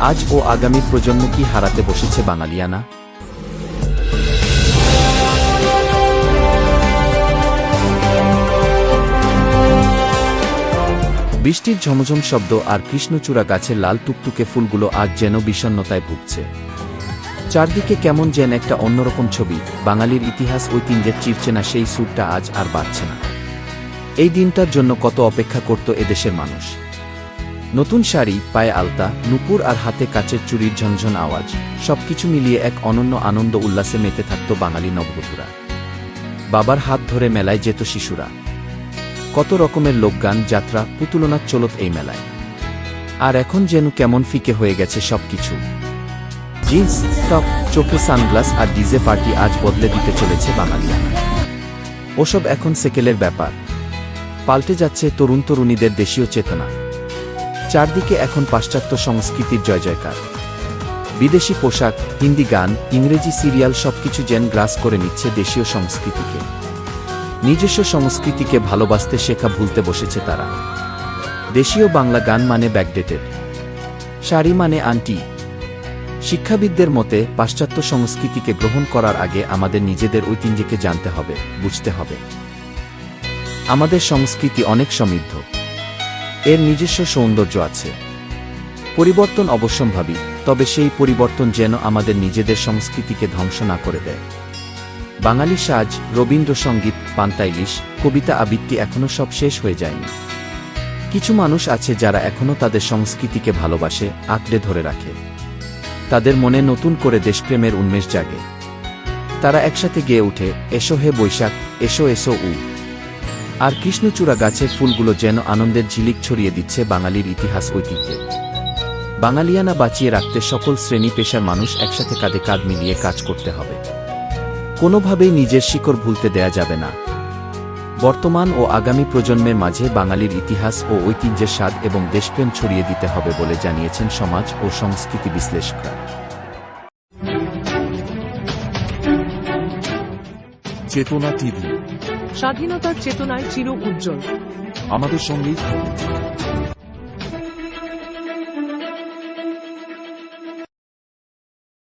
আজ ও আগামী প্রজন্ম কি হারাতে বসেছে বাঙালিয়ানা? বৃষ্টির ঝমঝম শব্দ আর কৃষ্ণচূড়া গাছের লাল টুকটুকে ফুলগুলো আজ যেন বিষণ্ণতায় ভুগছে। চারদিকে কেমন যেন একটা অন্যরকম ছবি, বাঙালির ইতিহাস ঐতিহ্যের চিরচেনা সেই সুরটা আজ আর বাড়ছে না। এই দিনটার জন্য কত অপেক্ষা করত এদেশের মানুষ। নতুন শাড়ি, পায়ে আলতা, নুপুর আর হাতে কাচের চুরির ঝনঝন আওয়াজ, সবকিছু মিলিয়ে এক অনন্য আনন্দ উল্লাসে মেতে থাকত বাঙালি নববধূরা। বাবার হাত ধরে মেলায় যেত শিশুরা। কত রকমের লোকগান, যাত্রা পুতুলনার চলত এই মেলায়। আর এখন যেন কেমন ফিকে হয়ে গেছে সবকিছু। জিন্স, টপ, চোখে সানগ্লাস আর ডিজে পার্টি আজ বদলে দিতে চলেছে বাঙালিয়ানা ওসব এখন সেকেলের ব্যাপার। পাল্টে যাচ্ছে তরুণ তরুণীদের দেশীয় চেতনা। চারদিকে এখন পাশ্চাত্য সংস্কৃতির জয় জয়কার। বিদেশি পোশাক, হিন্দি গান, ইংরেজি সিরিয়াল সবকিছু যেন গ্রাস করে নিচ্ছে দেশীয় সংস্কৃতিকে। নিজস্ব সংস্কৃতিকে ভালোবাসতে শেখা ভুলতে বসেছে তারা। দেশীয় বাংলা গান মানে ব্যাকডেটেড শাড়ি মানে আন্টি। শিক্ষাবিদদের মতে, পাশ্চাত্য সংস্কৃতিকে গ্রহণ করার আগে আমাদের নিজেদের ঐতিহ্যকে জানতে হবে, বুঝতে হবে। আমাদের সংস্কৃতি অনেক সমৃদ্ধ। এর নিজস্ব সৌন্দর্য আছে। পরিবর্তন অবশ্যম্ভাবী, তবে সেই পরিবর্তন যেন আমাদের নিজেদের সংস্কৃতিকে ধ্বংস না করে দেয়। বাঙালি সাজ, রবীন্দ্রসঙ্গীত পান্তাইলিশ কবিতা আবৃত্তি এখনও সব শেষ হয়ে যায়নি। কিছু মানুষ আছে যারা এখনও তাদের সংস্কৃতিকে ভালোবাসে, আঁকড়ে ধরে রাখে। তাদের মনে নতুন করে দেশপ্রেমের উন্মেষ জাগে। তারা একসাথে গেয়ে ওঠে, এসো হে বৈশাখ, এসো এসো উ। আর কৃষ্ণচূড়া গাছের ফুলগুলো যেন আনন্দের ঝিলিক ছড়িয়ে দিচ্ছে বাঙালির ইতিহাস ঐতিহ্যে। বাঙালিয়ানা বাঁচিয়ে রাখতে সকল শ্রেণি পেশার মানুষ একসাথে কাঁধে কাঁধ মিলিয়ে কাজ করতে হবে। কোনোভাবেই নিজের শিকড় ভুলতে দেয়া যাবে না। বর্তমান ও আগামী প্রজন্মের মাঝে বাঙালির ইতিহাস ও ঐতিহ্যের স্বাদ এবং দেশপ্রেম ছড়িয়ে দিতে হবে বলে জানিয়েছেন সমাজ ও সংস্কৃতি বিশ্লেষকরা। চেতনা টিভি স্বাধীনতার চেতনায় চির উজ্জ্বল। আমাদের সঙ্গেই